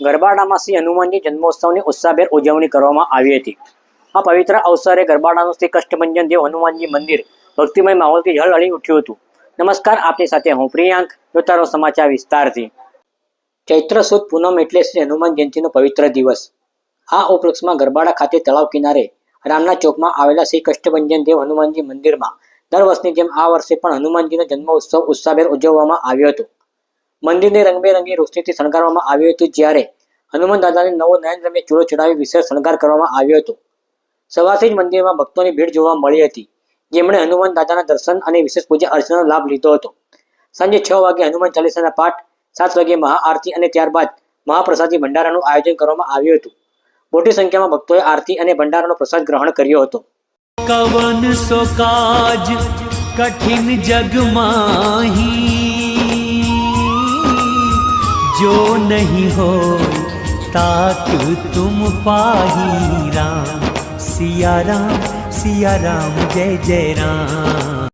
ગરબાડામાં શ્રી હનુમાનજી જન્મોત્સવની ઉત્સાહભેર ઉજવણી કરવામાં આવી હતી. આ પવિત્ર અવસરે ગરબાડાનું શ્રી કષ્ટભંજન દેવ હનુમાનજી મંદિર ભક્તિમય માહોલથી હળહળી ઉઠ્યું હતું. નમસ્કાર, આપની સાથે હું પ્રિયાંક જોતારો સમાચાર વિસ્તારથી. ચૈત્ર સુદ પૂનમ એટલે શ્રી હનુમાન જયંતિનો પવિત્ર દિવસ. આ ઉપલક્ષમાં ગરબાડા ખાતે તળાવ કિનારે રામના ચોકમાં આવેલા શ્રી કષ્ટભંજન દેવ હનુમાનજી મંદિરમાં દર વર્ષની જેમ આ વર્ષે પણ હનુમાનજીનો જન્મ ઉત્સવ ઉત્સાહભેર ઉજવવામાં આવ્યો હતો. મંદિરને રંગબેરંગી રોશનીથી શણગારવામાં આવ્યું હતું જ્યારે હનુમાન દાદાને નવો નયન રમ્ય ચૂડો ચડાવી વિશેષ શણગાર કરવામાં આવ્યો હતો. સવારથી જ મંદિરમાં ભક્તોની ભીડ જોવા મળી હતી. જેમણે હનુમાન દાદાના દર્શન અને વિશેષ પૂજા અર્ચનાનો લાભ લીધો હતો. સાંજે છ વાગે હનુમાન ચાલીસાના પાઠ, સાત વાગે મહાઆરતી અને ત્યારબાદ મહાપ્રસાદી ભંડારાનું આયોજન કરવામાં આવ્યું હતું. મોટી સંખ્યામાં ભક્તોએ આરતી અને ભંડારાનો પ્રસાદ ગ્રહણ કર્યો હતો. કવન સો કઠિન જગમાં जो नहीं हो तात तुम पाही राम सिया राम सिया राम जय जय राम